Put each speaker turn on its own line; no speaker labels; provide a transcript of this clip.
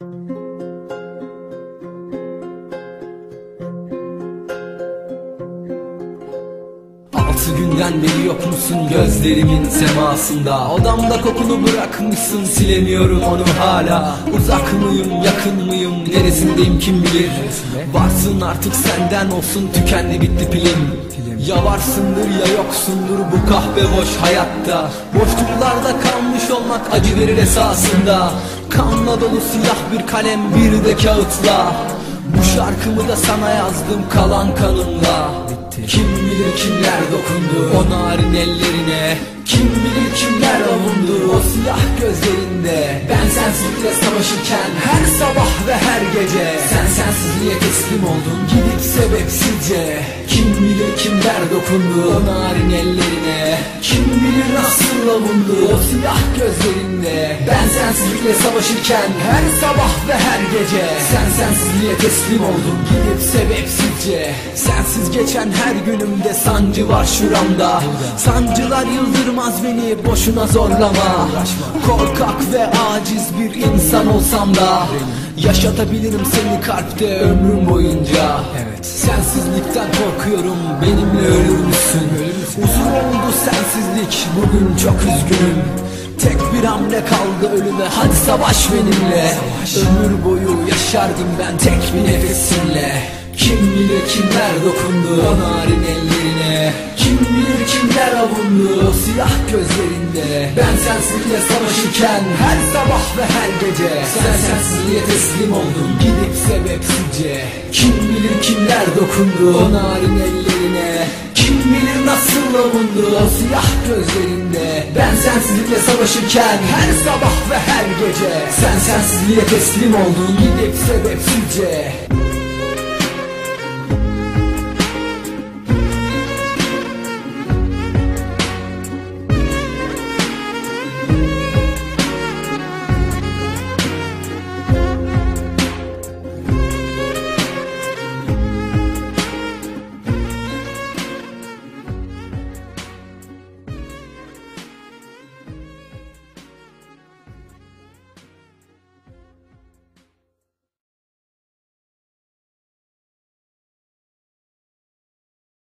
Altı günden beri yok musun gözlerimin semasında? Odamda kokunu bırakmışsın silemiyorum onu hala. Uzak mıyım yakın mıyım neresindeyim kim bilir? Varsın artık senden olsun tükendi bitti pilim Ya varsındır ya yoksundur bu kahve boş hayatta. Boşluklarda kalmış olmak acı verir esasında Kanla dolu siyah bir kalem bir de kağıtla. Bu şarkımı da sana yazdım kalan kanımla kim bilir kimler dokundu o narin ellerine. Kim bilir kimler avundu o siyah gözlerinde. Ben sensizlikle savaşırken her sabah ve her gece Sen sensizliğe teslim oldun. Gidip sebepsizce. Kim bilir kimler dokundu o narin ellerine nasıl avundu o siyah gözlerinde. Ben sensizlikle savaşırken her sabah ve her gece Sen sensizliğe teslim oldun gidip sebepsizce. Sensiz geçen her günümde sancı var şuramda. Sancılar yıldırmaz beni boşuna zorlama. Korkak ve aciz bir insan olsam da Yaşatabilirim seni kalpte ömrüm boyunca. Evet. Sensizlikten korkuyorum benimle ölür müsün? Sensizlik bugün çok üzgünüm. Tek bir hamle kaldı ölüme. Hadi savaş benimle. Ömür boyu yaşardım ben tek bir nefesinle Kim bilir kimler dokundu o narin ellerine. Kim bilir kimler avundu o siyah gözlerinde. Ben sensizlikle savaşırken her sabah ve her gece Sen sensizliğe teslim oldun. Gidip sebepsizce. Kim bilir kimler dokundu o narin ellerine. Kim bilir avundu o siyah gözlerinde. Ben sensizlikle savaşırken her sabah ve her gece. Sen sensizliğe teslim oldun gidip sebepsizce